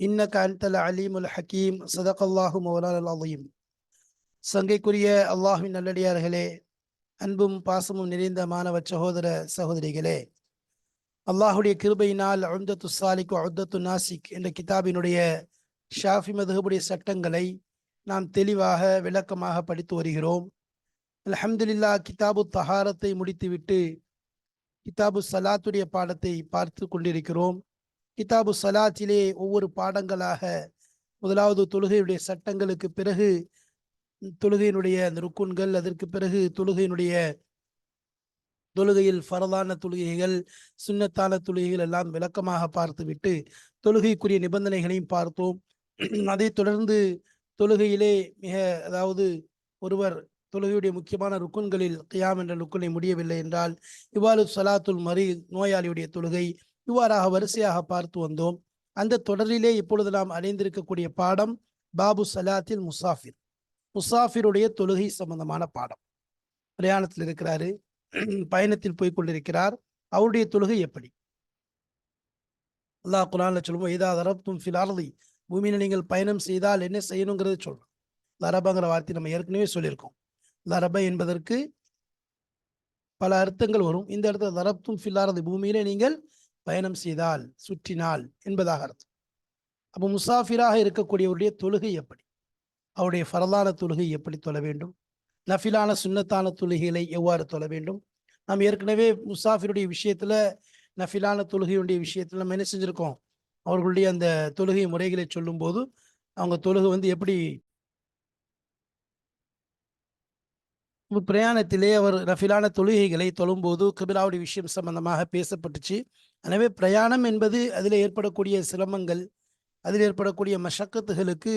இன்னக அன்தல் அலீமுல் ஹக்கீம் சதக் அல்லாஹு மௌலால் அலீம் சங்கைக்குரிய அல்லாஹுவின் நல்லடியார்களே அன்பும் பாசமும் நிறைந்த மாணவ சகோதர சகோதரிகளே அல்லாஹுடைய கிருபையினால் அழுந்தத்து சாலிக்கு அழுத்தத்து நாசிக் என்ற கிதாபினுடைய ஷாஃபி மதுகபுடைய சட்டங்களை நாம் தெளிவாக விளக்கமாக படித்து வருகிறோம். அலமதுல்லா கிதாபு தஹாரத்தை முடித்துவிட்டு கிதாபு சலாத்துடைய பாடத்தை பார்த்து கொண்டிருக்கிறோம். கிதாபு சலாத்திலே ஒவ்வொரு பாடங்களாக முதலாவது தொழுகையுடைய சட்டங்களுக்கு பிறகு தொழுகையினுடைய அந்த ருக்குன்கள் அதற்கு பிறகு தொழுகையினுடைய தொழுகையில் ஃபரதான தொழுகைகள் சுண்ணத்தான தொழுகைகள் எல்லாம் விளக்கமாக பார்த்துவிட்டு தொழுகைக்குரிய நிபந்தனைகளையும் பார்த்தோம். அதை தொடர்ந்து தொழுகையிலே மிக அதாவது ஒருவர் தொழுகையுடைய முக்கியமான ருக்குன்களில் கியாம் என்ற ருக்குனை முடியவில்லை என்றால் இவ்வாறு சலாத்துல் மரி நோயாளியுடைய தொழுகை இவ்வாறாக வரிசையாக பார்த்து வந்தோம். அந்த தொடரிலே இப்பொழுது நாம் அடைந்திருக்கக்கூடிய பாடம் பாபு சலாத்தில் முசாஃபிர். முசாஃபிருடைய தொழுகை சம்பந்தமான பாடம். பிரயாணத்தில் இருக்கிறாரு. பயணத்தில் போய் கொண்டிருக்கிறார். அவருடைய தொழுகை எப்படி? அல்லாஹ் குரான்ல சொல்லுவோம் ஏதா அரப்தும் ஃபில் பூமியில நீங்கள் பயணம் செய்தால் என்ன செய்யணுங்கிறது சொல்றோம். லரபங்கிற வார்த்தை நம்ம ஏற்கனவே சொல்லியிருக்கோம். லரப என்பதற்கு பல அர்த்தங்கள் வரும். இந்த இடத்துல லரப்தும் ஃபில் பூமியில நீங்கள் பயணம் செய்தால் சுற்றினால் என்பதாக அர்த்தம். அப்போ முசாஃபிராக இருக்கக்கூடியவருடைய தொழுகை எப்படி? அவருடைய ஃபரலான தொழுகை எப்படி தொழ வேண்டும்? நஃபிலான சுண்ணத்தான தொழுகைகளை எவ்வாறு தொழ வேண்டும்? நாம் ஏற்கனவே முசாஃபிருடைய விஷயத்தில் நஃபிலான தொழுகையுடைய விஷயத்தில் நம்ம என்ன செஞ்சுருக்கோம்? அவர்களுடைய அந்த தொழுகை முறைகளை சொல்லும்போது அவங்க தொழுகை வந்து எப்படி? பிரயாணத்திலே அவர் நஃபிலான தொழுகைகளை தொழும்போது கபிலாவுடைய விஷயம் சம்பந்தமாக பேசப்பட்டுச்சு. எனவே பிரயாணம் என்பது அதில் ஏற்படக்கூடிய சிரமங்கள் அதில் ஏற்படக்கூடிய மஷக்கத்துகளுக்கு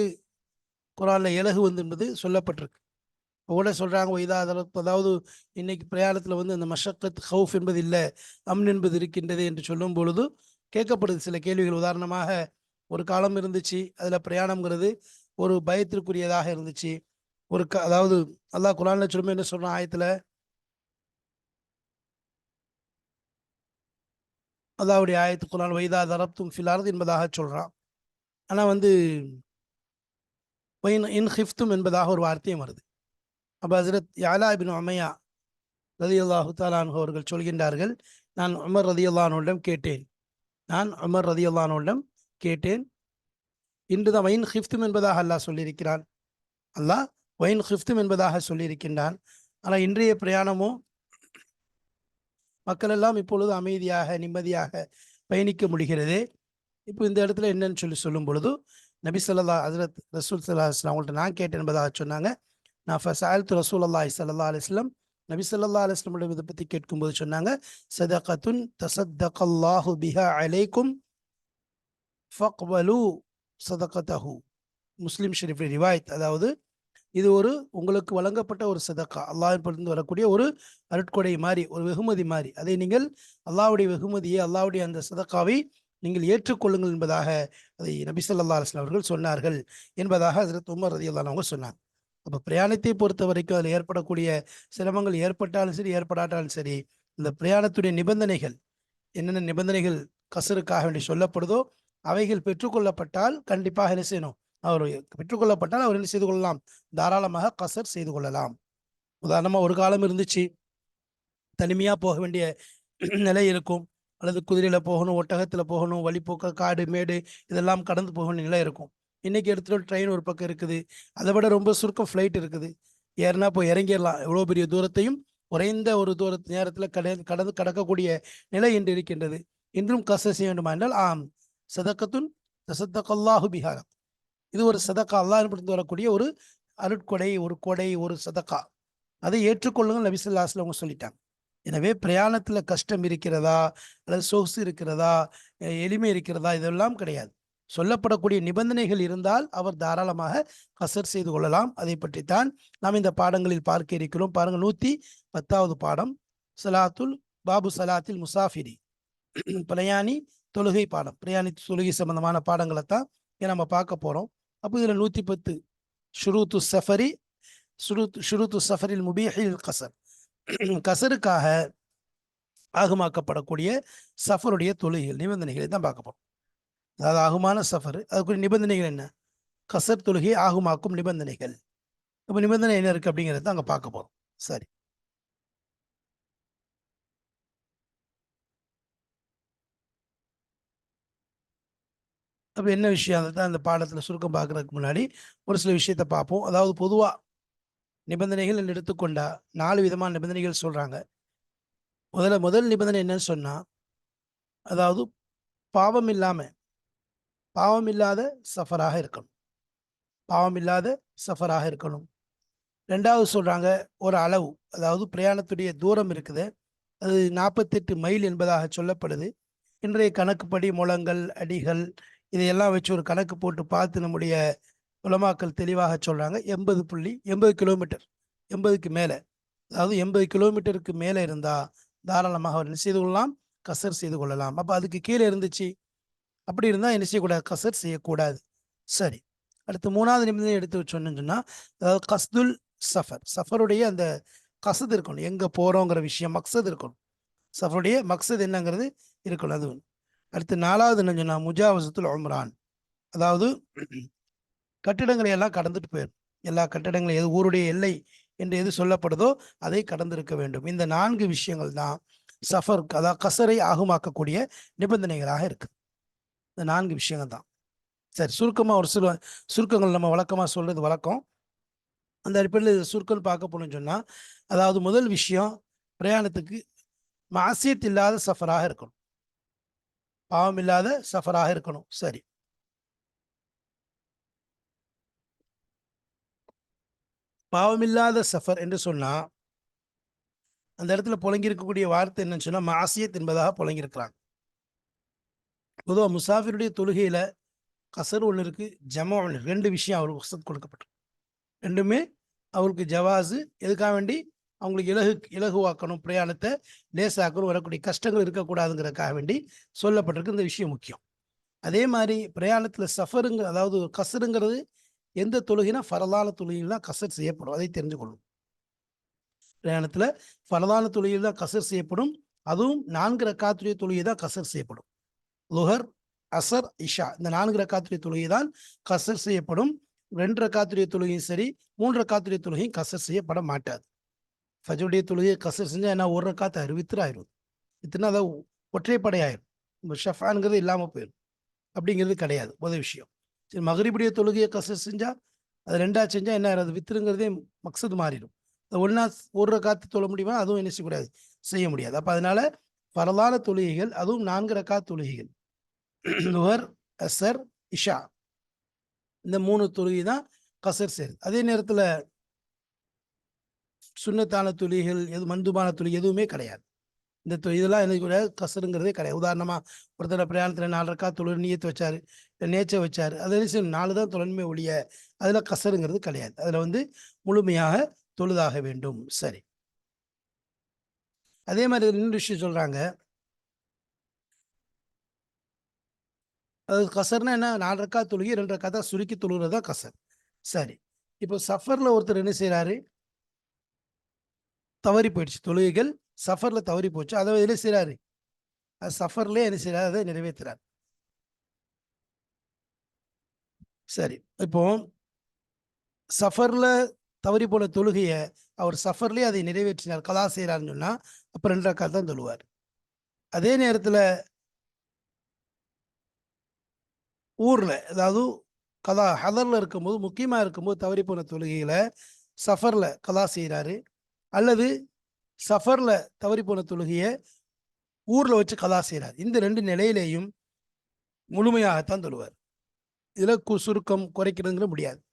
குரானில் இலகு வந்து என்பது சொல்லப்பட்டிருக்கு. கூட சொல்கிறாங்க இதா அதாவது இன்னைக்கு பிரயாணத்தில் வந்து அந்த மஷக்கத் ஹவுஃப் என்பது இல்லை அம்ன் என்பது இருக்கின்றது என்று சொல்லும் பொழுது கேட்கப்படுது சில கேள்விகள். உதாரணமாக ஒரு காலம் இருந்துச்சு அதில் பிரயாணம்ங்கிறது ஒரு பயத்திற்குரியதாக இருந்துச்சு. ஒரு க அதாவது அல்லாஹ் குரானில் சொல்லுமே என்ன சொல்கிறான் ஆயத்தில்? அல்லாவுடைய ஆயத்து குரான் வைதா தரப்தும் ஃபிலாரது என்பதாக சொல்கிறான் ஆனால் வந்து இன் ஹிஃப்தும் என்பதாக ஒரு வார்த்தையும் வருது. அப்போ ஹசரத் யாலா பின் அமையா ரதி அல்லாஹு தாலான் அவர்கள் சொல்கின்றார்கள் நான் அமர் ரதி அல்லானோடம் கேட்டேன். நான் அமர் ரதி அல்லானோடம் கேட்டேன். இன்றுதான் வைன் ஹிஃப்தும் என்பதாக அல்லாஹ் சொல்லியிருக்கிறான். அல்லாஹ் வைன் ஹிஃப்தும் என்பதாக சொல்லியிருக்கின்றான். ஆனால் இன்றைய பிரயாணமோ மக்கள் எல்லாம் இப்பொழுது அமைதியாக நிம்மதியாக பயணிக்க முடிகிறது. இப்போ இந்த இடத்துல என்னன்னு சொல்லி சொல்லும் பொழுது நபி சொல்லா ஹசரத் ரசூல் சல்லா இஸ்லாம் அவங்கள்ட்ட நான் கேட்டேன் என்பதாக சொன்னாங்க. நான் ஃபசாயல்த்து ரசூல் அல்லாஹ் சல்லா அலிஸ்லாம் நபி சொல்லா அலிஸ்லமிடம் இதை பற்றி கேட்கும்போது சொன்னாங்க சதகத்துன் தசத்தகல்லாஹு பிஹா அலைக்கும் ஃபக்வலு சதகத்தஹு. முஸ்லீம் ஷெரீஃப் ரிவாயத் அதாவது இது ஒரு உங்களுக்கு வழங்கப்பட்ட ஒரு சதக்கா. அல்லாஹிலிருந்து வரக்கூடிய ஒரு அருட்கொடை மாதிரி ஒரு வெகுமதி மாதிரி அதை நீங்கள் அல்லாவுடைய வெகுமதியை அல்லாவுடைய அந்த சதக்காவை நீங்கள் ஏற்றுக்கொள்ளுங்கள் என்பதாக அதை நபிசல்லா அலுவலாம் அவர்கள் சொன்னார்கள் என்பதாக அதில் உமர் ரதி அவங்க சொன்னாங்க. அப்போ பிரயாணத்தை பொறுத்த வரைக்கும் அதில் ஏற்படக்கூடிய சிரமங்கள் ஏற்பட்டாலும் சரி ஏற்படாட்டாலும் சரி இந்த பிரயாணத்துடைய நிபந்தனைகள் என்னென்ன நிபந்தனைகள் கசருக்காக வேண்டி சொல்லப்படுதோ அவைகள் பெற்றுக்கொள்ளப்பட்டால் கண்டிப்பாக என்ன செய்யணும்? அவர் பெற்றுக்கொள்ளப்பட்டால் அவர் என்ன செய்து கொள்ளலாம்? தாராளமாக கசர் செய்து கொள்ளலாம். உதாரணமாக ஒரு காலம் இருந்துச்சு. தனிமையாக போக வேண்டிய நிலை இருக்கும். அல்லது குதிரையில் போகணும் ஒட்டகத்தில் போகணும் வழிப்போக்க காடு மேடு இதெல்லாம் கடந்து போக வேண்டிய நிலை இருக்கும். இன்றைக்கி எடுத்துட்டு ட்ரெயின் ஒரு பக்கம் இருக்குது. அதை விட ரொம்ப சுருக்கம் ஃப்ளைட் இருக்குது. ஏறினா போய் இறங்கிடலாம். எவ்வளோ பெரிய தூரத்தையும் குறைந்த ஒரு தூர நேரத்தில் கடந்து கடந்து கடக்கக்கூடிய நிலை இன்று இருக்கின்றது. இன்றும் கசர் செய்ய வேண்டுமா? என்றால் ஆம். சதக்கத்துன் தசத்தகல்லாஹு பிஹாரம் இது ஒரு சதக்கா. அல்லாஹ் வரக்கூடிய ஒரு அருட்கொடை ஒரு கொடை ஒரு சதக்கா. அதை ஏற்றுக்கொள்ளுங்கள் நபிசுல்லாஸ்ல அவங்க சொல்லிட்டாங்க. எனவே பிரயாணத்துல கஷ்டம் இருக்கிறதா? அல்லது சொகுசு இருக்கிறதா? எளிமை இருக்கிறதா? இதெல்லாம் கிடையாது. சொல்லப்படக்கூடிய நிபந்தனைகள் இருந்தால் அவர் தாராளமாக கசர் செய்து கொள்ளலாம். அதை பற்றித்தான் நாம் இந்த பாடங்களில் பார்க்க இருக்கிறோம். பாருங்கள் நூத்தி பத்தாவது பாடம். சலாத்துல் பாபு சலாத்தில் முசாஃபிரி. பிரயாணி தொழுகை பாடம். பிரயாணி தொழுகை சம்பந்தமான பாடங்களை தான் நம்ம பார்க்க போறோம். அப்போ இதில் நூற்றி பத்து ஷுரூத்து சஃபரி ஷுரூத் ஷுரூத்து சஃபரில் முபீஹில் கசர். கசருக்காக ஆகுமாக்கப்படக்கூடிய சஃபருடைய தொழுகைகள் நிபந்தனைகளை தான் பார்க்க போகிறோம் அதாவது ஆகுமான சஃபர் அதுக்குரிய நிபந்தனைகள் என்ன? கசர் தொழுகை ஆகுமாக்கும் நிபந்தனைகள். அப்போ நிபந்தனை என்ன இருக்கு தான் அங்கே பார்க்க போகிறோம் சரி. அப்போ என்ன விஷயம்? அதை தான் அந்த பாடத்தில் சுருக்கம் பார்க்கறதுக்கு முன்னாடி ஒரு சில விஷயத்தை பார்ப்போம். அதாவது பொதுவாக நிபந்தனைகள் எடுத்துக்கொண்டா நாலு விதமான நிபந்தனைகள் சொல்கிறாங்க முதல்ல முதல் நிபந்தனை என்னன்னு சொன்னால் அதாவது பாவம் இல்லாமல் பாவம் இல்லாத சஃபராக இருக்கணும். பாவம் இல்லாத சஃபராக இருக்கணும். ரெண்டாவது சொல்கிறாங்க ஒரு அளவு அதாவது பிரயாணத்துடைய தூரம் இருக்குது. அது நாற்பத்தெட்டு மைல் என்பதாக சொல்லப்படுது. இன்றைய கணக்குப்படி முழங்கள் அடிகள் இதையெல்லாம் வச்சு ஒரு கணக்கு போட்டு பார்த்து நம்முடைய உலமாக்கள் தெளிவாக சொல்கிறாங்க எண்பது புள்ளி எண்பது கிலோமீட்டர். எண்பதுக்கு மேலே. அதாவது எண்பது கிலோமீட்டருக்கு மேலே இருந்தால் தாராளமாக அவர் என்ன செய்து கொள்ளலாம்? கசர் செய்து கொள்ளலாம். அப்போ அதுக்கு கீழே இருந்துச்சு. அப்படி இருந்தால் என்ன செய்யக்கூடாது? கசர் செய்யக்கூடாது. சரி. அடுத்து மூணாவது நிமிடம் எடுத்து வச்சோன்னு சொன்னால் அதாவது கஸ்துல் சஃபர். சஃபருடைய அந்த கசது இருக்கணும். எங்கே போகிறோங்கிற விஷயம் மக்சது இருக்கணும். சஃபருடைய மக்சது என்னங்கிறது இருக்கணும். அது ஒன்று அடுத்து நாலாவது என்ன சொன்னா முஜாவசத்துல் உம்ரான். அதாவது கட்டிடங்களை எல்லாம் கடந்துட்டு போயிடும் எல்லா கட்டிடங்களும் எது ஊருடைய எல்லை என்று எது சொல்லப்படுதோ அதை கடந்திருக்க வேண்டும். இந்த நான்கு விஷயங்கள் தான் சஃபர் அதாவது கசரை ஆகுமாக்கக்கூடிய நிபந்தனைகளாக இருக்கு. இந்த நான்கு விஷயங்கள் தான். சரி சுருக்கமாக ஒரு சில சுருக்கங்கள் நம்ம வழக்கமாக சொல்றது வழக்கம். அந்த அடிப்படையில் சுருக்கம் பார்க்க போனோம்னு சொன்னால் அதாவது முதல் விஷயம் பிரயாணத்துக்கு மாசியத் இல்லாத சஃபராக இருக்கணும். பாவம் இல்லாத சஃபராக இருக்கணும். சரி. பாவமில்லாத சஃபர் என்று சொன்னா அந்த இடத்துல புழங்கியிருக்கக்கூடிய வார்த்தை என்னன்னு சொன்னா மாசியத் என்பதாக புழங்கியிருக்கிறாங்க பொதுவாக முசாஃபிருடைய தொழுகையில கசர் ஒன்று இருக்கு ஜமா ஒன்று ரெண்டு விஷயம் அவருக்கு வசத் கொடுக்கப்பட்டிருக்கு. ரெண்டுமே அவருக்கு ஜவாஸு எதுக்காக வேண்டி? அவங்களுக்கு இலகு இலகுவாக்கணும் பிரயாணத்தை லேசாக்கணும் வரக்கூடிய கஷ்டங்கள் இருக்கக்கூடாதுங்கிறதுக்காக வேண்டி சொல்லப்பட்டிருக்கு இந்த விஷயம் முக்கியம். அதே மாதிரி பிரயாணத்தில் சஃபருங்க அதாவது கசருங்கிறது எந்த தொழுகினா ஃபரதான தொழுகையில் தான் கசர் செய்யப்படும் அதை தெரிஞ்சுக்கொள்ளும். பிரயாணத்தில் ஃபரதான தொழுகையில் தான் கசர் செய்யப்படும் அதுவும் நான்கு ரக்காத்துடைய தொழுகை தான் கசர் செய்யப்படும். லுஹர் அசர் இஷா இந்த நான்கு ரக்காத்துடைய தொழுகை தான் கசர் செய்யப்படும். ரெண்டு ரக்காத்துடைய தொழுகையும் சரி மூன்று ரக்காத்துடைய தொழுகையும் கசர் செய்யப்பட மாட்டாது. ஃபஜுடைய தொழுகையை கசர் செஞ்சா என்ன ஒரு ரக்காத்து ஆயிரும் ஆயிரும். இத்தனை அதை ஒற்றைப்படை ஆயிரும் இந்த ஷஃபான்ங்கிறது இல்லாமல் போயிடும் அப்படிங்கிறது கிடையாது முதல் விஷயம். சரி மகரிபுடைய தொழுகையை கசர் செஞ்சா அது ரெண்டா செஞ்சா என்ன ஆயிரும்? அது வித்துருங்கிறதே மக்சது மாறிடும். அது ஒன்றா ஒரு காத்து தொழ முடியுமா? அதுவும் என்ன செய்யக்கூடாது? செய்ய முடியாது. அப்போ அதனால பரலான தொழுகைகள் அதுவும் நான்கு ரக்கா தொழுகைகள். நுகர் அசர் இஷா. இந்த மூணு தொழுகை தான் கசர் செய்யுது அதே நேரத்தில் சுண்ணத்தான துளிகள் எது மந்துபான துளி எதுவுமே கிடையாது. இந்த இதெல்லாம் எனக்கு கூட கசருங்கிறதே கிடையாது. உதாரணமா ஒருத்தர் பிரயாணத்தில் நாலு ரக்கா தொழில் நீயத்து வச்சாரு நேச்சை நேச்சர் வச்சாரு அது என்ன நாலு தான் தொழன்மை ஒழிய அதுல கசருங்கிறது கிடையாது. அதுல வந்து முழுமையாக தொழுதாக வேண்டும். சரி. அதே மாதிரி இன்னொரு விஷயம் சொல்றாங்க. அது கசர்னா என்ன? நாலு ரக்கா தொழுகி ரெண்டு ரக்கா தான் சுருக்கி தொழுகிறது தான் கசர். சரி. இப்போ சஃபர்ல ஒருத்தர் என்ன செய்கிறாரு தவறி போயிடுச்சு. தொழுகைகள் சஃபரில் தவறி போச்சு. அதை என்ன செய்கிறாரு அது சஃபர்லேயே என்ன செய்கிறார் அதை நிறைவேற்றுறார் சரி. இப்போ சஃபரில் தவறி போன தொழுகையை அவர் சஃபர்லேயே அதை நிறைவேற்றினார். கலா செய்கிறாருன்னு சொன்னால் அப்போ ரெண்டு ரக்கா தான் தொழுவார். அதே நேரத்தில் ஊரில் அதாவது கலா ஹதரில் இருக்கும்போது முக்கியமாக இருக்கும்போது தவறி போன தொழுகைகளை சஃபரில் கலா செய்கிறாரு அல்லது சஃபரில் தவறி போன தொழுகையை ஊரில் வச்சு கலா செய்கிறார் இந்த ரெண்டு நிலையிலேயும் முழுமையாகத்தான் தொழுவார். இதில் கு- சுருக்கம் குறைக்கிறதுங்கிற முடியாது.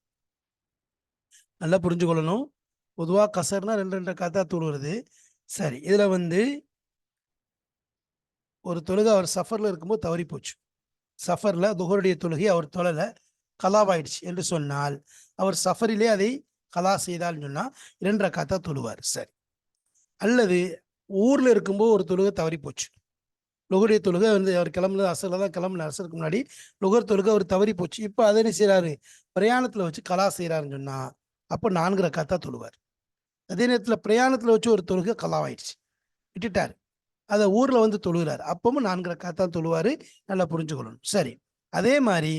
நல்லா புரிஞ்சு கொள்ளணும். கசர்னா ரெண்டு ரெண்டு கதா தொழுகிறது சரி இதில் வந்து ஒரு தொழுகை அவர் சஃபரில் இருக்கும்போது தவறி போச்சு. சஃபரில் துஹருடைய தொழுகை அவர் தொழலை. கலாவாயிடுச்சு என்று சொன்னால் அவர் சஃபரிலே அதை கலா செய்தால் சொன்னால் இரண்டு ரக்காத்தா தொழுவார். சரி. அல்லது ஊரில் இருக்கும்போது ஒரு தொழுகை தவறி போச்சு. லுகருடைய தொழுகை வந்து அவர் கிளம்புனது அசல தான் கிளம்புன அரசருக்கு முன்னாடி லுகர் தொழுகை அவர் தவறி போச்சு. இப்போ அதை என்ன செய்கிறாரு பிரயாணத்தில் வச்சு கலா செய்கிறாருன்னு சொன்னால் அப்போ நான்கு ரக்காத்தா தொழுவார். அதே நேரத்தில் பிரயாணத்தில் வச்சு ஒரு தொழுகை கலாவாயிடுச்சு. விட்டுட்டார். அதை ஊரில் வந்து தொழுகிறார். அப்பவும் நான்கு ரக்காத்தான் தொழுவார். நல்லா புரிஞ்சுக்கொள்ளணும். சரி. அதே மாதிரி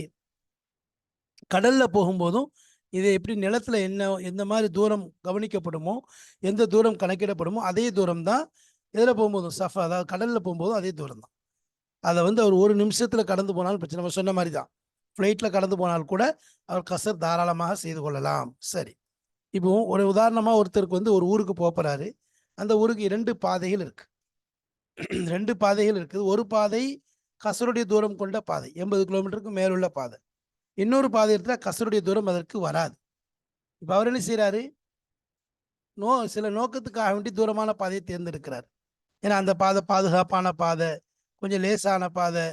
கடலில் போகும்போதும் இது எப்படி நிலத்துல என்ன எந்த மாதிரி தூரம் கவனிக்கப்படுமோ எந்த தூரம் கணக்கிடப்படுமோ அதே தூரம் தான் இதில் போகும்போதும் சஃபா அதாவது கடலில் போகும்போதும் அதே தூரம் தான் அதை வந்து அவர் ஒரு நிமிஷத்தில் கடந்து போனாலும் பிரச்சனை நம்ம சொன்ன மாதிரி தான் ஃப்ளைட்டில் கடந்து போனால் கூட அவர் கசர் தாராளமாக செய்து கொள்ளலாம். சரி. இப்போ ஒரு உதாரணமாக ஒருத்தருக்கு வந்து ஒரு ஊருக்கு போக அந்த ஊருக்கு இரண்டு பாதைகள் இருக்கு. ரெண்டு பாதைகள் இருக்குது. ஒரு பாதை கசருடைய தூரம் கொண்ட பாதை எண்பது கிலோமீட்டருக்கு மேலுள்ள பாதை. இன்னொரு பாதை எடுத்தால் கசருடைய தூரம் அதற்கு வராது. இப்போ அவர் என்ன செய்கிறாரு நோ சில நோக்கத்துக்காக வேண்டி தூரமான பாதையை தேர்ந்தெடுக்கிறார். ஏன்னா அந்த பாதை பாதுகாப்பான பாதை கொஞ்சம் லேசான பாதை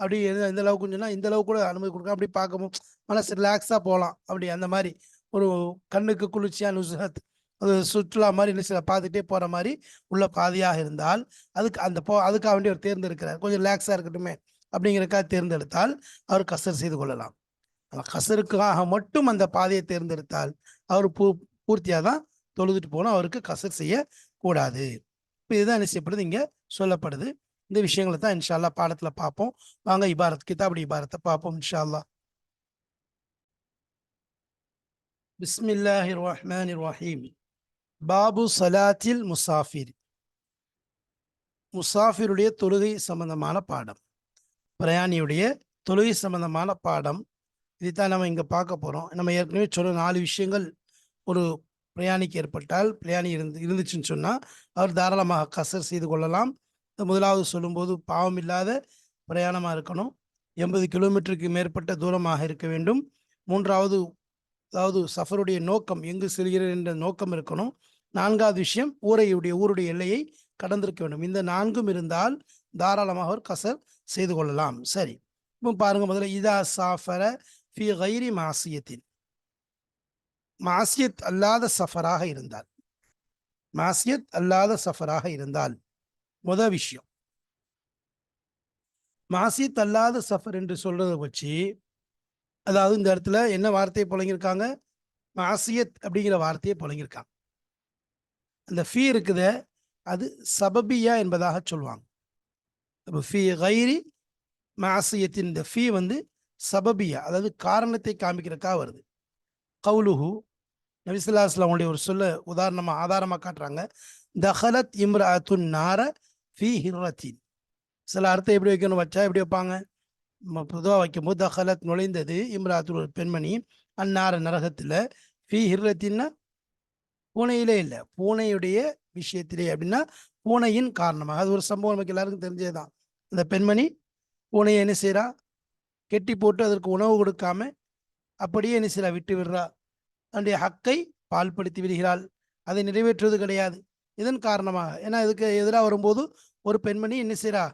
அப்படி எந்த இந்த அளவுக்கு கொஞ்சம்னா இந்த அளவுக்கு கூட அனுமதி கொடுக்க அப்படி பார்க்கவும் மனசு ரிலாக்ஸாக போகலாம் அப்படி அந்த மாதிரி ஒரு கண்ணுக்கு குளிர்ச்சியான நுசுஹத் அது சுற்றுலா மாதிரி என்ன சில பார்த்துட்டே போகிற மாதிரி உள்ள பாதையாக இருந்தால் அதுக்கு அந்த போ அதுக்காக வேண்டி அவர் தேர்ந்தெடுக்கிறார். கொஞ்சம் ரிலாக்ஸாக இருக்கட்டுமே அப்படிங்கிறக்காக தேர்ந்தெடுத்தால் அவர் கசர் செய்து கொள்ளலாம். கசருக்காக மட்டும் அந்த பாதையை தேர்ந்தெடுத்தால் அவர் பூ பூர்த்தியாக தான் தொழுதுட்டு போகணும். அவருக்கு கசர் செய்ய கூடாது இப்போ இதுதான் என்ன செய்யப்படுது? இங்கே சொல்லப்படுது. இந்த விஷயங்களை தான் இன்ஷால்லா பாடத்துல பார்ப்போம். வாங்க இபாரத் கிதாபடி இபாரத்தை பார்ப்போம் இன்ஷால்லா பிஸ்மில்லாஹி ரஹ்மான் ரஹீம். பாபு சலாத்தில் முசாஃபிர். முசாஃபிருடைய தொழுகை சம்பந்தமான பாடம். பிரயாணியுடைய தொழுகை சம்பந்தமான பாடம். இதைத்தான் நம்ம இங்கே பார்க்க போகிறோம் நம்ம ஏற்கனவே சொன்ன நாலு விஷயங்கள் ஒரு பிரயாணிக்கு ஏற்பட்டால் பிரயாணி இருந்து இருந்துச்சுன்னு சொன்னால் அவர் தாராளமாக கசர் செய்து கொள்ளலாம். முதலாவது சொல்லும்போது பாவம் இல்லாத பிரயாணமாக இருக்கணும். எண்பது கிலோமீட்டருக்கு மேற்பட்ட தூரமாக இருக்க வேண்டும். மூன்றாவது அதாவது சஃபருடைய நோக்கம் எங்கு செல்கிறது என்ற நோக்கம் இருக்கணும். நான்காவது விஷயம் ஊரையுடைய ஊருடைய எல்லையை கடந்திருக்க வேண்டும். இந்த நான்கும் இருந்தால் தாராளமாக ஒரு கசர் செய்து கொள்ளலாம். சரி. இப்போ பாருங்க முதல்ல இதா சாஃபர ஃபி கைரி மாசியத்தின் மாசியத் அல்லாத சஃபராக இருந்தால். மாசியத் அல்லாத சஃபராக இருந்தால். முத விஷயம். மாசியத் அல்லாத சஃபர் என்று சொல்றத வச்சு அதாவது இந்த இடத்துல என்ன வார்த்தையை புழங்கியிருக்காங்க மாசியத் அப்படிங்கிற வார்த்தையை புழங்கியிருக்காங்க அந்த ஃபீ இருக்குத அது சபபியா என்பதாக சொல்லுவாங்க அப்போ ஃபீ கைரி மாசியத்தின் இந்த ஃபீ வந்து சபபியா அதாவது காரணத்தை காமிக்கிறதுக்காக வருது. கவுலுஹு அவனுடைய ஒரு சொல்ல உதாரணமாக ஆதாரமாக காட்டுறாங்க. தஹலத் இம்ராத்துன் நார ஃபி ஹிர்ரத்தின் சில அர்த்தம் எப்படி வைக்கணும் வச்சா எப்படி வைப்பாங்க? பொதுவாக வைக்கும்போது தஹலத் நுழைந்தது இம்ராத்து ஒரு பெண்மணி. அந்நார நரகத்தில் ஃபி ஹிர்ரத்தின்னா பூனையிலே இல்லை பூனையுடைய விஷயத்திலே அப்படின்னா பூனையின் காரணமாக. அது ஒரு சம்பவம் நமக்கு எல்லாருக்கும் தெரிஞ்சதுதான். இந்த பெண்மணி பூனையை என்ன செய்கிறா கெட்டி போட்டு அதற்கு உணவு கொடுக்காம அப்படியே என்ன செய்கிறா விட்டு விடுறா. தன்னுடைய ஹக்கை பால்படுத்தி விடுகிறாள். அதை நிறைவேற்றுவது கிடையாது. இதன் காரணமாக ஏன்னா இதுக்கு எதிராக வரும்போது ஒரு பெண்மணி என்ன செய்கிறா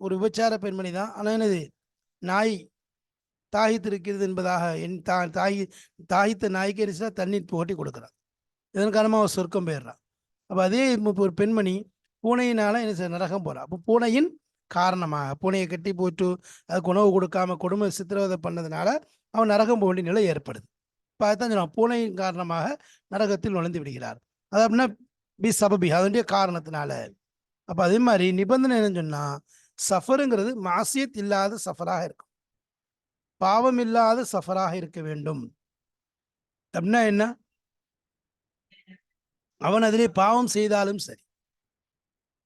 ஒரு விபச்சார பெண்மணி தான். ஆனால் என்னது? நாய் தாகித்து இருக்கிறது என்பதாக என் தா தாகி தாகித்த நாய்க்கு என்ன செய்றா? தண்ணீர் புகட்டி கொடுக்குறான் இதன் காரணமாக அவள் சொர்க்கம் போயிடுறான் அப்போ அதே இப்போ ஒரு பெண்மணி பூனையினால் என்ன செய்ய நரகம் போகிறான் அப்போ பூனையின் காரணமாக பூனையை கட்டி போட்டு அதுக்கு உணவு கொடுக்காம கொடுமை சித்திரவதை பண்ணதுனால அவன் நரகம் போக வேண்டிய நிலை ஏற்படுது. இப்போ அதுதான் சொல்லுவான் பூனையின் காரணமாக நரகத்தில் நுழைந்து விடுகிறார். அது அப்படின்னா பி சபபி அதனுடைய காரணத்தினால. அப்போ அதே மாதிரி நிபந்தனை என்னன்னு சொன்னால் சஃபருங்கிறது மாசியத் இல்லாத சஃபராக இருக்கும். பாவம் இல்லாத சஃபராக இருக்க வேண்டும். அப்படின்னா என்ன? அவன் அதிலே பாவம் செய்தாலும் சரி.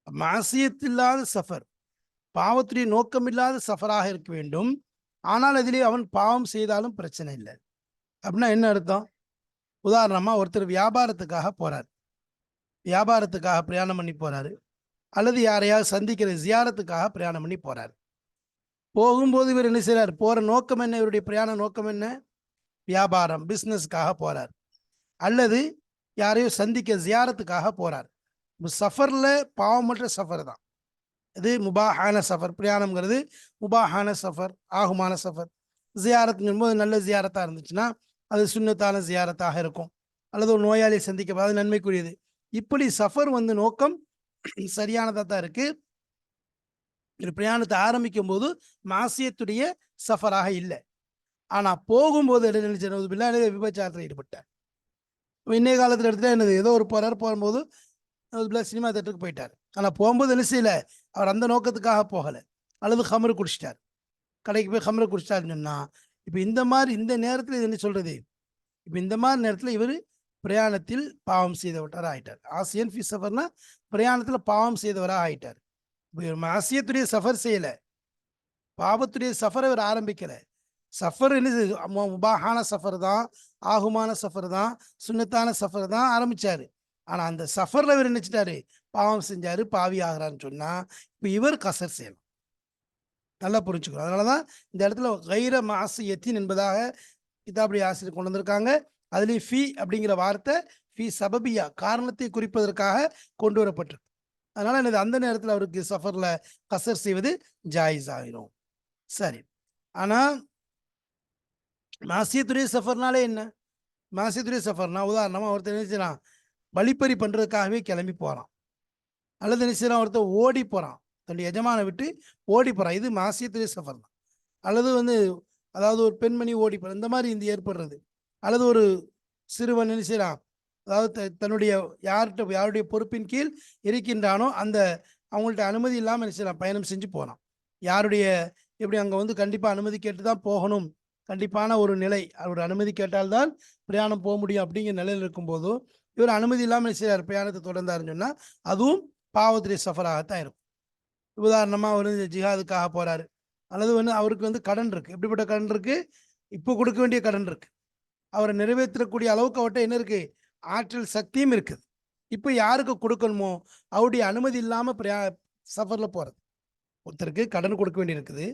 மாசியத் இல்லாத சஃபர் பாவத்துடைய நோக்கம் இல்லாத சஃபராக இருக்க வேண்டும். ஆனால் அதிலே அவன் பாவம் செய்தாலும் பிரச்சனை இல்லை. அப்படின்னா என்ன அர்த்தம்? உதாரணமாக ஒருத்தர் வியாபாரத்துக்காக போகிறார் வியாபாரத்துக்காக பிரயாணம் பண்ணி போகிறாரு அல்லது யாரையாவது சந்திக்கிற ஜியாரத்துக்காக பிரயாணம் பண்ணி போகிறார் போகும்போது இவர் என்ன செய்கிறார் போகிற நோக்கம் என்ன? இவருடைய பிரயாண நோக்கம் என்ன? வியாபாரம் பிஸ்னஸ்க்காக போகிறார் அல்லது யாரையோ சந்திக்க ஜியாரத்துக்காக போகிறார் சஃபரில் பாவம் பாவமற்ற சஃபர் தான். இது முபாஹான சஃபர். பிரயாணம்ங்கிறது முபாஹான சஃபர் ஆகுமான சஃபர். ஜியாரத்துங்கும் போது நல்ல ஜியாரத்தா இருந்துச்சுன்னா அது சுண்ணத்தான ஜியாரத்தாக இருக்கும். அல்லது ஒரு நோயாளியை சந்திக்க அது நன்மைக்குரியது. இப்படி சஃபர் வந்து நோக்கம் சரியானதாக தான் இருக்கு. ஒரு பிரயாணத்தை ஆரம்பிக்கும் போது மாசியத்துடைய சஃபராக இல்லை. ஆனால் போகும்போது இடைநிலை விபச்சாரத்தில் ஈடுபட்டார். இன்னைய காலத்தில் எடுத்துட்டா என்னது ஏதோ ஒரு பிறர் போகும்போது சினிமா தேட்டருக்கு போயிட்டார். ஆனால் போகும்போது என்ன செய்யல? அவர் அந்த நோக்கத்துக்காக போகலை. அல்லது ஹமரு குடிச்சிட்டார். கடைக்கு போய் ஹமரை குடிச்சிட்டாருன்னு சொன்னால் இப்போ இந்த மாதிரி இந்த நேரத்தில் இது என்ன சொல்கிறது இப்போ இந்த மாதிரி நேரத்தில் இவர் பிரயாணத்தில் பாவம் செய்தவட்டாராக ஆயிட்டார். ஆசியன் ஃபி சஃபர்னா பிரயாணத்தில் பாவம் செய்தவராக ஆயிட்டார். ஆசியத்துடைய சஃபர் செய்யலை. பாவத்துடைய சஃபரை இவர் ஆரம்பிக்கலை. சஃபர் என்ன செய்யுது? சஃபர் தான் ஆகுமான சஃபர் தான் சுன்னத்தான சஃபர் தான் ஆரம்பித்தார் ஆனா அந்த சஃபர்ல இவர் நினைச்சிட்டாரு பாவம் செஞ்சாரு பாவி ஆகிறான்னு சொன்னா இப்ப இவர் கசர் செய்யணும். நல்லா புரிஞ்சுக்கணும். அதனாலதான் இந்த இடத்துல கைர மாசு எத்தின் என்பதாக கிதாபுடைய ஆசிரியர் கொண்டு வந்திருக்காங்க. அதுலயும் ஃபி அப்படிங்கிற வார்த்தை ஃபி சபபியா காரணத்தை குறிப்பதற்காக கொண்டு வரப்பட்டிருக்கு. அதனால என்னது அந்த நேரத்துல அவருக்கு சஃபர்ல கசர் செய்வது ஜாயிஸ் ஆகிரும் சரி. ஆனா மாசியத்துடைய சஃபர்னாலே என்ன? மாசியத்துடைய சஃபர்னா உதாரணமா ஒருத்தர் என்ன வழிப்பறி பண்ணுறதுக்காகவே கிளம்பி போகிறான் அல்லது என்ன ஒருத்தர் ஓடி போகிறான் தன்னுடைய எஜமானை விட்டு ஓடி போகிறான் இது மாசியத்திலே சஃபர் தான். அல்லது வந்து அதாவது ஒரு பெண்மணி ஓடி போகிற இந்த மாதிரி இந்த ஏற்படுறது. அல்லது ஒரு சிறுவன் என்ன செய்கிறான் அதாவது த- தன்னுடைய யார்கிட்ட யாருடைய பொறுப்பின் கீழ் இருக்கின்றானோ அந்த அவங்கள்ட்ட அனுமதி இல்லாமல் என்ன செய்யறான் பயணம் செஞ்சு போகிறான் யாருடைய எப்படி அங்கே வந்து கண்டிப்பாக அனுமதி கேட்டு தான் போகணும். கண்டிப்பான ஒரு நிலை. அவர் அனுமதி கேட்டால்தான் பிரயாணம் போக முடியும் அப்படிங்கிற நிலையில் இருக்கும்போது இவர் அனுமதி இல்லாமல் என்ன பிரயாணத்தை தொடர்ந்தாருன்னு சொன்னா அதுவும் பாவத்துடைய சஃபராகத்தான் இருக்கும். உதாரணமா அவர் ஜிஹாதுக்காக போறாரு. அல்லது வந்து அவருக்கு வந்து கடன் இருக்கு. எப்படிப்பட்ட கடன் இருக்கு? இப்போ கொடுக்க வேண்டிய கடன் இருக்கு. அவரை நிறைவேற்றக்கூடிய அளவுக்கு அவர்கிட்ட என்ன இருக்கு? ஆற்றல் சக்தியும் இருக்குது. இப்போ யாருக்கு கொடுக்கணுமோ அவருடைய அனுமதி இல்லாமல் பிரயா சஃபரில் போகிறது ஒருத்தருக்கு கடன் கொடுக்க வேண்டி இருக்குது.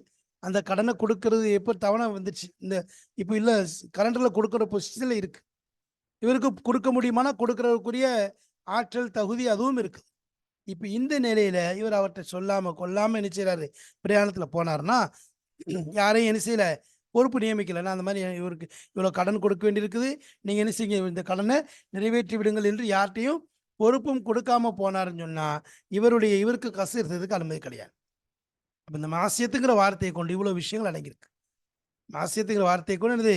அந்த கடனை கொடுக்கறது எப்போ தவணை வந்துச்சு இந்த இப்போ இல்லை கரண்டில் கொடுக்குற பொசிஷனில் இருக்குது இவருக்கு கொடுக்க முடியுமானா கொடுக்கறதுக்குரிய ஆற்றல் தகுதி அதுவும் இருக்குது. இப்போ இந்த நிலையில இவர் அவர்கிட்ட சொல்லாம கொல்லாம என்ன செய்யறாரு பிரயாணத்துல போனாருன்னா யாரையும் என்ன செய்யல பொறுப்பு நியமிக்கலைன்னா அந்த மாதிரி இவருக்கு இவ்வளோ கடன் கொடுக்க வேண்டியிருக்குது. நீங்க என்ன செய்யுங்க இந்த கடனை நிறைவேற்றி விடுங்கள் என்று யார்கிட்டையும் பொறுப்பும் கொடுக்காம போனாருன்னு சொன்னா இவருடைய இவருக்கு கசு இருந்ததுக்கு அனுமதி கிடையாது. அப்ப இந்த மாசியத்துங்கிற வார்த்தையை கொண்டு இவ்வளவு விஷயங்கள் அடங்கியிருக்கு. மாசியத்துங்கிற வார்த்தையை கொண்டு என்னது?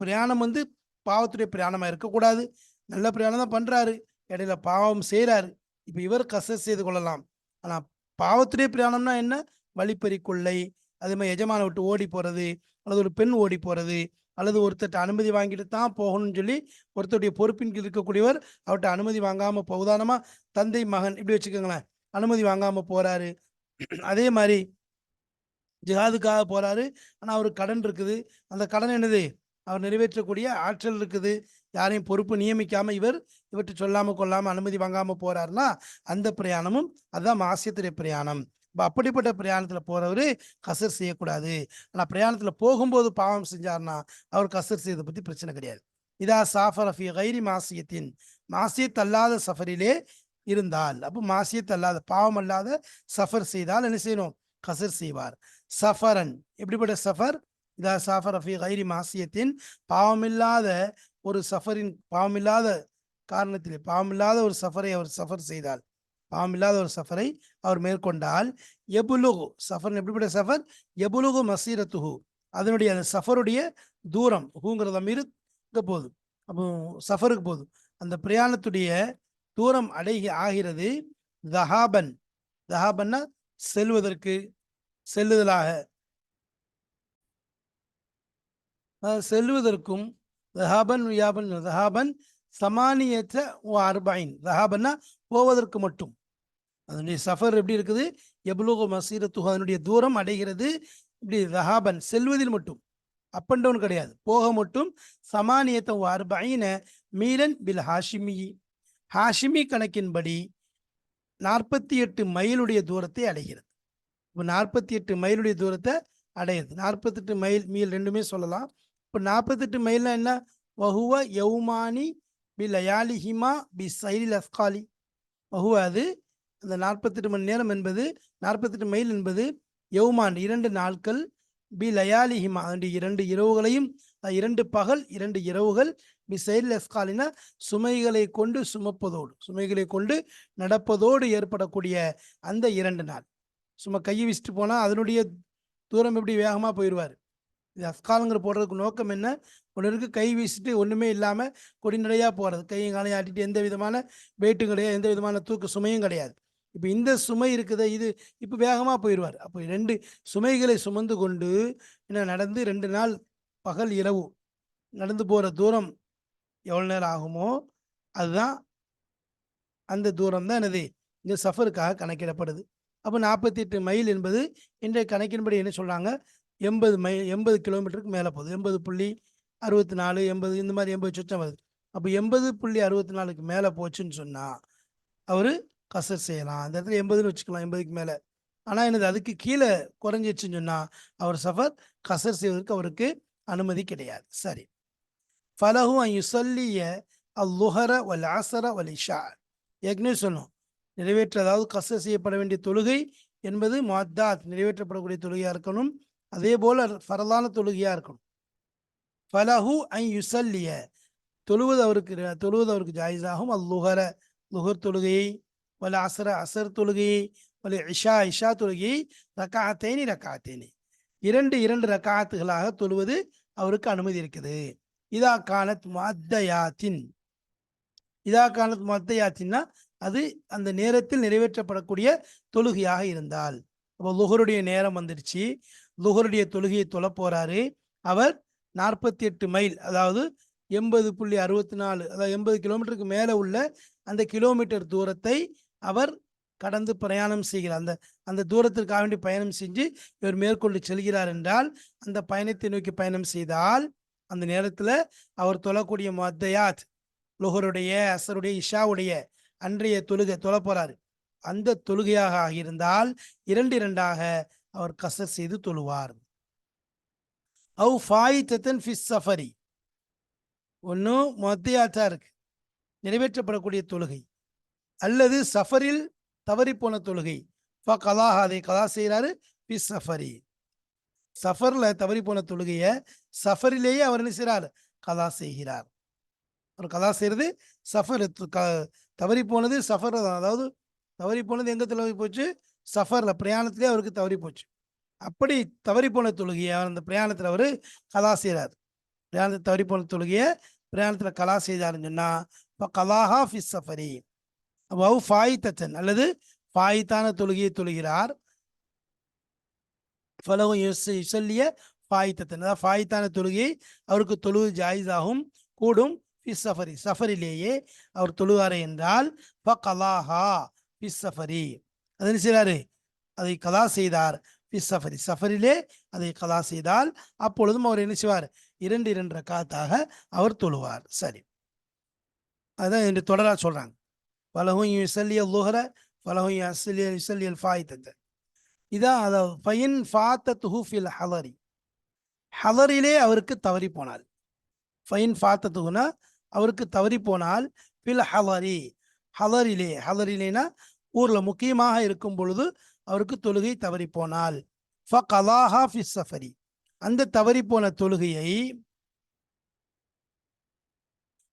பிரயாணம் வந்து பாவத்துடைய பிரயாணமாக இருக்கக்கூடாது. நல்ல பிரயாணம் தான் பண்ணுறாரு இடையில பாவம் செய்கிறாரு இப்போ இவர் கச செய்து கொள்ளலாம். ஆனால் பாவத்துடைய பிரயாணம்னா என்ன? வழிப்பறி கொள்ளை. அதே மாதிரி எஜமான விட்டு ஓடி போகிறது அல்லது ஒரு பெண் ஓடி போகிறது அல்லது ஒருத்தர்கிட்ட அனுமதி வாங்கிட்டு தான் போகணும்னு சொல்லி ஒருத்தருடைய பொறுப்பின் கீழ் இருக்கக்கூடியவர் அவர்கிட்ட அனுமதி வாங்காமல் போ- தந்தை மகன் இப்படி வச்சுக்கோங்களேன். அனுமதி வாங்காமல் போகிறாரு அதே மாதிரி ஜிஹாதுக்காக போகிறாரு ஆனால் அவருக்கு கடன் இருக்குது. அந்த கடன் என்னது? அவர் நிறைவேற்றக்கூடிய ஆற்றல் இருக்குது. யாரையும் பொறுப்பு நியமிக்காம இவர் இவற்றை சொல்லாம கொள்ளாம அனுமதி வாங்காம போறாருன்னா அந்த பிரயாணமும் அதான் மாசியத்துடைய பிரயாணம். அப்படிப்பட்ட பிரயாணத்துல போகிறவர் கசர் செய்யக்கூடாது. ஆனா பிரயாணத்துல போகும்போது பாவம் செஞ்சாருன்னா அவர் கசர் செய்யறதை பத்தி பிரச்சனை கிடையாது. இதா சாஃபர் ஃபி கைரி மாசியத்தின். மாசியத் அல்லாத சஃபரிலே இருந்தால். அப்போ மாசியத் அல்லாத பாவம் அல்லாத சஃபர் செய்தால் என்ன செய்யணும்? கசர் செய்வார். சஃபரன். எப்படிப்பட்ட சஃபர்? இதா சாஃபர் அஃபி கைரி மாசியத்தின் பாவமில்லாத ஒரு சஃபரின் பாவமில்லாத காரணத்திலே பாவமில்லாத ஒரு சஃபரை அவர் சஃபர் செய்தால் பாவமில்லாத ஒரு சஃபரை அவர் மேற்கொண்டால் எபுலுகு சஃபர் எப்படிப்பட்ட சஃபர்? எபுலுகு மசீரத்துஹு. அதனுடைய அந்த சஃபருடைய தூரம் ஹூங்கிறத மீது போதும் அப்போ சஃபருக்கு போதும் அந்த பிரயாணத்துடைய தூரம் அடைகி ஆகிறது தஹாபன். தஹாபன்னா செல்வதற்கு செல்லுதலாக. செல்வதற்கும் தஹாபன் வியாபன் தஹாபன் சமானியற்ற அர்பாயின் தஹாபன்னா போவதற்கு மட்டும். அதனுடைய சஃபர் எப்படி இருக்குது? எவ்வளோ மசீரத்து அதனுடைய தூரம் அடைகிறது. இப்படி தஹாபன் செல்வதில் மட்டும். அப் அண்ட் டவுன் கிடையாது. போக மட்டும் சமானியத்த அர்பாயின மீலன் பில் ஹாஷிமி. ஹாஷிமி கணக்கின்படி நாற்பத்தி எட்டு மைலுடைய தூரத்தை அடைகிறது. இப்போ நாற்பத்தி எட்டு மைலுடைய தூரத்தை அடையுது. நாற்பத்தெட்டு மைல் மீல் ரெண்டுமே சொல்லலாம். இப்போ நாற்பத்தெட்டு மைல்னா என்ன? வஹுவ யௌமானி பி லயாலிஹிமா பி சைலில் அஸ்காலி. வஹுவ அது அந்த நாற்பத்தெட்டு மணி நேரம் என்பது நாற்பத்தெட்டு மைல் என்பது யௌமான் இரண்டு நாட்கள் பி லயாலிஹிமா அதனுடைய இரண்டு இரவுகளையும் இரண்டு பகல் இரண்டு இரவுகள் பி செயல் எஸ்காலினா சுமைகளை கொண்டு சுமப்பதோடு சுமைகளை கொண்டு நடப்பதோடு ஏற்படக்கூடிய அந்த இரண்டு நாள். சும்மா கையை விசிட்டு போனால் அதனுடைய தூரம் எப்படி வேகமாக போயிடுவார் இது அஸ்காலுங்கிற போடுறதுக்கு நோக்கம் என்ன? ஒன்று இருக்கு கை வீசிட்டு ஒன்றுமே இல்லாமல் கொடிநடையாக போகிறது கையும் காலையும் ஆட்டிட்டு எந்த விதமான வெயிட்டும் கிடையாது. எந்த விதமான தூக்க சுமையும் கிடையாது. இப்போ இந்த சுமை இருக்குதே இது இப்போ வேகமாக போயிடுவார். அப்போ ரெண்டு சுமைகளை சுமந்து கொண்டு என்ன நடந்து ரெண்டு நாள் பகல் இரவு நடந்து போகிற தூரம் எவ்வளோ நேரம் ஆகுமோ அதுதான் அந்த தூரம் தான் என்னது? இந்த சஃபருக்காக கணக்கிடப்படுது. அப்போ நாற்பத்தி எட்டு மைல் என்பது இன்றைய கணக்கின்படி என்ன சொல்கிறாங்க எண்பது மை எண்பது கிலோமீட்டருக்கு மேலே போகுது. எண்பது புள்ளி அறுபத்தி நாலு எண்பது இந்த மாதிரி எண்பது சொச்சம் வருது. அப்போ எண்பது புள்ளி அறுபத்தி நாலுக்கு மேலே போச்சுன்னு சொன்னால் அவர் கசர் செய்யலாம். அந்த இடத்துல எண்பதுன்னு வச்சுக்கலாம் எண்பதுக்கு மேலே. ஆனால் என்னது அதுக்கு கீழே குறைஞ்சிச்சுன்னு சொன்னால் அவர் சஃபர் கசர் செய்வதற்கு அவருக்கு அனுமதி கிடையாது. சரி. ஃபலஹு அன் யுசல்லிய அல்லுஹர வல் ஆசர வல் இஷா ஏற்கனவே சொன்னோம் நிறைவேற்ற அதாவது கசர் செய்யப்பட வேண்டிய தொழுகை என்பது மாத்தாத் நிறைவேற்றப்படக்கூடிய தொழுகையாக இருக்கணும். அதே போல் ஃபரலான தொழுகையாக இருக்கணும். ஃபலஹு ஐ யுசல்லிய. தொழுவது அவருக்கு தொழுவது அவருக்கு ஜாயிஸாகும். அல்லுஹர லுஹர் தொழுகையை வல அசர அசர் தொழுகையை வல இஷா இஷா தொழுகையை ரக்காத்தேனி ரக்காத்தேனி இரண்டு இரண்டு ரக்காத்துகளாக தொழுவது அவருக்கு அனுமதி இருக்குது. இதா காலத் மத்தயாத்தின். இதா காலத் மத்தயாத்தின்னா அது அந்த நேரத்தில் நிறைவேற்றப்படக்கூடிய தொழுகையாக இருந்தால். அப்போ லுகருடைய நேரம் வந்துடுச்சு. லுகருடைய தொழுகையை தொழ போறாரு. அவர் நாற்பத்தி எட்டு மைல் அதாவது எண்பது புள்ளி அறுபத்தி நாலு அதாவது எண்பது கிலோமீட்டருக்கு மேலே உள்ள அந்த கிலோமீட்டர் தூரத்தை அவர் கடந்து பிரயாணம் செய்கிறார். அந்த அந்த தூரத்திற்காக வேண்டி பயணம் செஞ்சு இவர் மேற்கொண்டு செல்கிறார் என்றால் அந்த பயணத்தை நோக்கி பயணம் செய்தால் அந்த நேரத்தில் அவர் தொழக்கூடிய மத்தையாத் லுகருடைய அசருடைய இஷாவுடைய அன்றைய தொழுகை தொழ போறாரு. அந்த தொழுகையாக ஆகியிருந்தால் இரண்டு இரண்டாக அவர் கசர் செய்து தொழுவார். அவு ஃபாயித்தன் ஃபிஸ் சஃபரி. ஒன்றும் மத்தியாத்தா இருக்கு. நிறைவேற்றப்படக்கூடிய தொழுகை. அல்லது சஃபரில் தவறிப்போன தொழுகை. ஃப கலாஹா அதை கலா செய்கிறாரு ஃபிஸ் சஃபரி. சஃபரில் தவறிப்போன தொழுகையை சஃபரிலேயே அவர் என்ன செய்கிறார் கலா செய்கிறார். அவர் கலா செய்கிறது சஃபர் க- தவறி போனது சஃபர் தான். அதாவது தவறி போனது எங்கே தொழுகை போச்சு? சஃபரில் பிரயாணத்திலே அவருக்கு தவறி போச்சு. அப்படி தவறி போன தொழுகையை அவர் அந்த பிரயாணத்தில் அவர் கலா செய்கிறார் பிரயாணத்தில் தவறி போன தொழுகையை பிரயாணத்தில் கலா செய்தாருன்னு சொன்னால் இப்போ கலாஹா ஃபிஸ் சஃபரி வவ் ஃபாயித்தன் அல்லது ஃபாயித்தான தொழுகையை தொழுகிறார். ஃபலகு யுசல்லிய ஃபாயித்தன் அதாவது ஃபாயித்தான தொழுகையை அவருக்கு தொழுவு ஜாயிஸாகும். கூடும் ஃபி சஃபரி சஃபரிலேயே அவர் தொழுவாரே என்றால் ஃப கலாஹா ஃபி சஃபரி அதன் என்ன செய்கிறாரு அதை கலா செய்தார். சஃபரி. சஃபரிலே அதை கலா செய்தால் அப்பொழுதும் அவர் என்ன செய்வார்? இரண்டு இரண்டு ரக்காத்தாக அவர் தொழுவார். சரி. அதான் என்று தொடராக சொல்றாங்க. பலகும் யுசல்லிய லுஹர பலகும் இசல்லியல் யுசல்லியல் ஃபாயித்தத்தை இதான் அதாவது ஃபைன் ஃபாத்த ஃபில் ஹலரி ஹலரிலே அவருக்கு தவறி போனால் ஃபைன் ஃபாத்த துகுனா அவருக்கு தவறி போனால் பில் ஹலரி ஹலரிலே ஹலரிலேனா ஊர்ல முக்கியமாக இருக்கும் பொழுது அவருக்கு தொழுகை தவறி போனால். ஃப கலாஹா சஃபரி அந்த தவறி போன தொழுகையை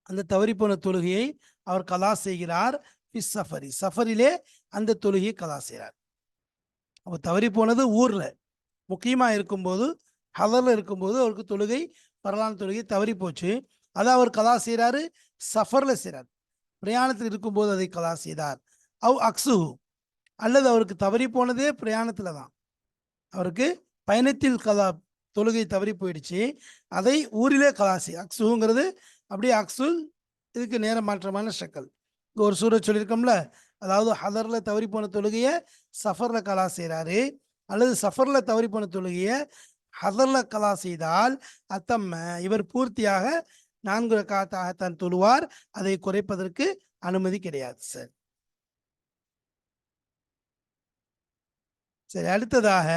அந்த தவறி போன தொழுகையை அவர் கலா செய்கிறார். சஃபரி சஃபரிலே அந்த தொழுகையை கலா செய்கிறார். அப்போ தவறி போனது ஊர்ல முக்கியமா இருக்கும்போது ஹலர்ல இருக்கும்போது அவருக்கு தொழுகை பரலான தொழுகை தவறி போச்சு. அதை அவர் கலா செய்கிறாரு சஃபர்ல செய்கிறார். பிரயாணத்தில் இருக்கும்போது அதை கலா செய்தார். அவ் அக்ஸுஹு அல்லது அவருக்கு தவறி போனதே பிரயாணத்தில் தான். அவருக்கு பயணத்தில் கலா தொழுகை தவறி போயிடுச்சு. அதை ஊரிலே கலாசி. அக்ஸுங்கிறது அப்படியே அக்சுல் இதுக்கு நேர மாற்றமான ஷக்கல். இங்கே ஒரு சூரத் சொல்லியிருக்கோம்ல அதாவது ஹதரில் தவறி போன தொழுகையை சஃபரில் கலா செய்கிறாரு அல்லது சஃபரில் தவறி போன தொழுகையை ஹதரில் கலா செய்தால் அத்தம்ம இவர் பூர்த்தியாக நான்கு காத்தாகத்தான் தான் தொழுவார். அதை குறைப்பதற்கு அனுமதி கிடையாது சார். சரி அடுத்ததாக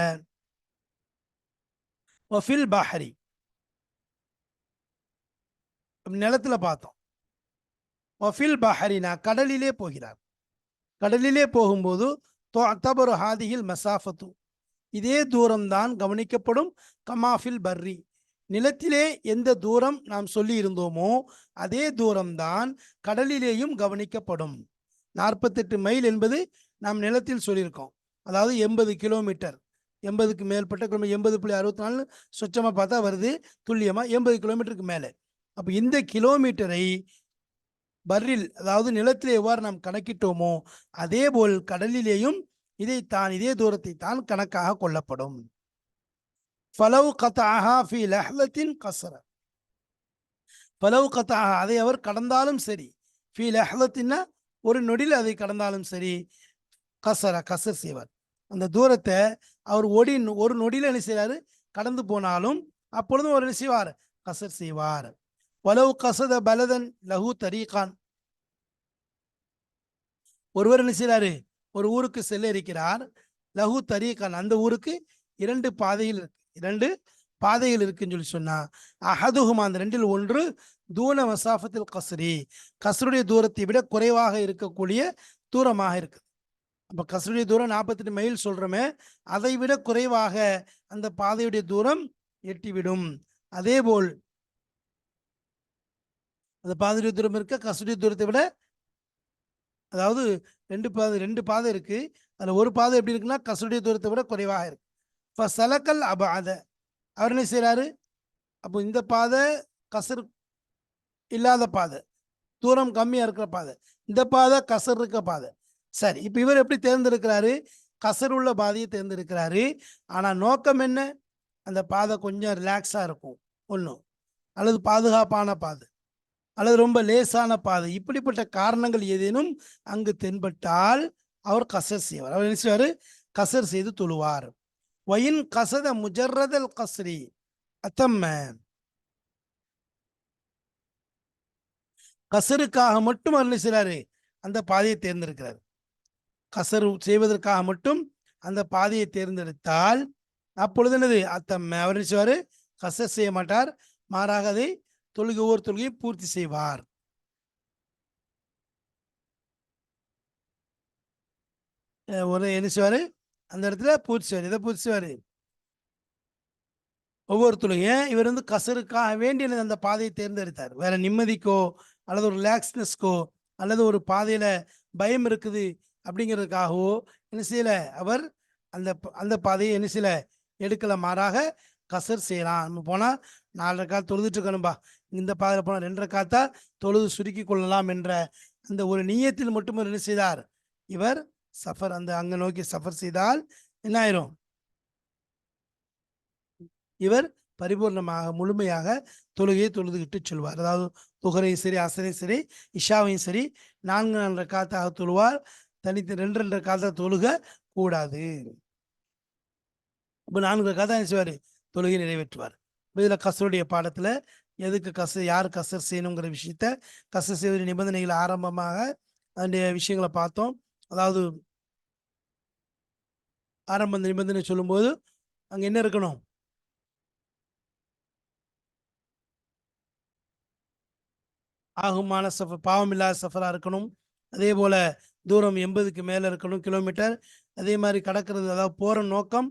வஃபில் பஹரி. நிலத்துல பார்த்தோம். ஒஃபில் பஹரினா கடலிலே போகிறார். கடலிலே போகும்போது தபரு ஹாதியில் மசாஃபத்து. இதே தூரம்தான் கவனிக்கப்படும் கமாஃபில் பர்ரி. நிலத்திலே எந்த தூரம் நாம் சொல்லி இருந்தோமோ அதே தூரம்தான் கடலிலேயும் கவனிக்கப்படும். நாற்பத்தெட்டு மைல் என்பது நாம் நிலத்தில் சொல்லியிருக்கோம். அதாவது எண்பது கிலோமீட்டர். எண்பதுக்கு மேற்பட்ட கிலோமீட்டர் எண்பது புள்ளி அறுபத்தி நாலு சொச்சமாக பார்த்தா வருது துல்லியமாக எண்பது கிலோமீட்டருக்கு மேலே. அப்போ இந்த கிலோமீட்டரை பர்ரில் அதாவது நிலத்தில் எவ்வாறு நாம் கணக்கிட்டோமோ அதே போல் கடலிலேயும் இதை தான் இதே தூரத்தை தான் கணக்காக கொள்ளப்படும். ஃபலவு கதாஹா ஃபி லஹ்லத்தின் கசர. ஃபலவு கதாஹா அதை அவர் கடந்தாலும் சரி. ஃபி லஹ்லத்தின்னா ஒரு நொடியில் அதை கடந்தாலும் சரி. கசர கசர் செய்வார். அந்த தூரத்தை அவர் ஒடி ஒரு நொடியில் என்ன செய்கிறாரு கடந்து போனாலும் அப்பொழுதும் அவர் என்ன செய்வார்? கசர் செய்வார். வலவு கசத பலதன் லஹு தரீகான். ஒருவர் என்ன செய்கிறாரு ஒரு ஊருக்கு செல்ல இருக்கிறார். லஹு தரீகான் அந்த ஊருக்கு இரண்டு பாதைகள் இரண்டு பாதைகள் இருக்குன்னு சொல்லி சொன்னா அஹதுகுமா அந்த ரெண்டில் ஒன்று தூன மசாஃபத்தில் கசரி கசருடைய தூரத்தை விட குறைவாக இருக்கக்கூடிய தூரமாக இருக்குது அப்ப கசருடைய தூரம் நாற்பத்தெட்டு மைல் சொல்றோமே அதை விட குறைவாக அந்த பாதையுடைய தூரம் எட்டிவிடும். அதே போல் அந்த பாதையுடைய தூரம் இருக்க கசருடைய தூரத்தை விட அதாவது ரெண்டு பாதை ரெண்டு பாதை இருக்கு. அதுல ஒரு பாதை எப்படி இருக்குன்னா கசருடைய தூரத்தை விட குறைவாக இருக்கு. இப்போ சலக்கல் அபாத அவர் என்ன செய்கிறாரு அப்போ இந்த பாதை கசர் இல்லாத பாதை தூரம் கம்மியாக இருக்கிற பாதை இந்த பாதை கசர் இருக்க பாதை. சரி இப்போ இவர் எப்படி தேர்ந்தெடுக்கிறாரு? கசர் உள்ள பாதையை தேர்ந்தெடுக்கிறாரு. ஆனால் நோக்கம் என்ன? அந்த பாதை கொஞ்சம் ரிலாக்ஸாக இருக்கும். ஒன்றும் அல்லது பாதுகாப்பான பாதை. அல்லது ரொம்ப லேசான பாதை. இப்படிப்பட்ட காரணங்கள் ஏதேனும் அங்கு தென்பட்டால் அவர் கசர் செய்வார். அவர் என்ன செய்வார்? கசர் செய்து தொழுவார். வயின் கசத முஜர்ரதல் கசரி அத்தம்ம. கசருக்காக மட்டும் அவர் என்ன அந்த பாதையை தேர்ந்தெடுக்கிறார். கசரு செய்வதற்காக மட்டும் அந்த பாதையை தேர்ந்தெடுத்தால் அப்பொழுது என்னது? அத்தம்ம அவர் செய்வார் கசர் செய்ய மாட்டார். மாறாக அதை தொழுகை ஒவ்வொரு தொழுகையும் பூர்த்தி செய்வார். ஒரு என்ன செய்வார்? அந்த இடத்துல பூர்த்தி செய்வார். எதை பூர்த்தி செய்வார்? ஒவ்வொரு தொழுகையும் இவர் வந்து கசருக்காக வேண்டிய அந்த பாதையை தேர்ந்தெடுத்தார். வேற நிம்மதிக்கோ அல்லது ஒரு ரிலாக்ஸ்னஸ்க்கோ அல்லது ஒரு பாதையில பயம் இருக்குது அப்படிங்கிறதுக்காகவோ என்ன செய்யல? அவர் அந்த அந்த பாதையை என்ன செய்யல? எடுக்கல. மாறாக கசர் செய்யலாம். நம்ம போனால் நாலரை கால் தொழுதுட்டு இருக்கணும்பா. இந்த பாதையில் போனால் ரெண்டரை காத்தா தொழுது சுருக்கி கொள்ளலாம் என்ற அந்த ஒரு நீயத்தில் மட்டும் என்ன செய்தார்? இவர் சஃபர் அந்த அங்கே நோக்கி சஃபர் செய்தால் என்ன ஆயிரும்? இவர் பரிபூர்ணமாக முழுமையாக தொழுகையை தொழுதுகிட்டு சொல்வார். அதாவது துகரையும் சரி அசரையும் சரி இஷாவையும் சரி நான்கு நான்கு காத்தாக தொழுவார். தனித்து ரெண்டு ரெண்டு காலத்தை தொழுக கூடாது. இப்போ நான்கு காத்தா என்ன செய்வார்? தொழுகை நிறைவேற்றுவார். இதில் கசருடைய பாடத்தில் எதுக்கு கச யார் கசர் செய்யணுங்கிற விஷயத்த கசர் செய்வதின் நிபந்தனைகள் ஆரம்பமாக அதனுடைய விஷயங்களை பார்த்தோம். அதாவது ஆரம்ப நிபந்தனை சொல்லும்போது அங்கே என்ன இருக்கணும்? ஆகுமான சஃபர் பாவமில்லாத சஃபராக இருக்கணும். அதே போல தூரம் எண்பதுக்கு மேலே இருக்கணும் கிலோமீட்டர் அதே மாதிரி கடக்கிறது அதாவது போகிற நோக்கம்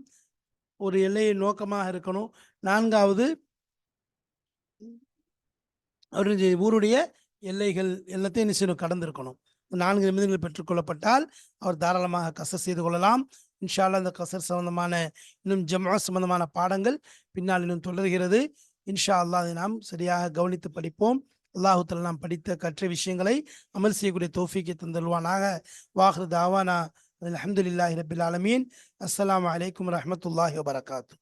ஒரு எல்லையை நோக்கமாக இருக்கணும். நான்காவது அவருடைய ஊருடைய எல்லைகள் எல்லாத்தையும் நிச்சயம் கடந்திருக்கணும். நான்கு நிமிடங்கள் பெற்றுக்கொள்ளப்பட்டால் அவர் தாராளமாக கசர் செய்து கொள்ளலாம். இன்ஷா அந்த கசர் சம்பந்தமான இன்னும் ஜமா சம்பந்தமான பாடங்கள் பின்னால் இன்னும் தொடர்கிறது. இன்ஷா அல்லாஹ் அதை நாம் சரியாக கவனித்து படிப்போம். அல்லாஹு நாம் படித்த கற்ற விஷயங்களை அமல் செய்யக்கூடிய தோஃபிக்கு தந்தல்வானாக வாஹ்ரு தாவானா. அல்ஹம்துலில்லாஹி ரபில் ஆலமீன். அஸ்லாம் வலைக்கம் வரமத்துல்லாஹி வபரகாத்து.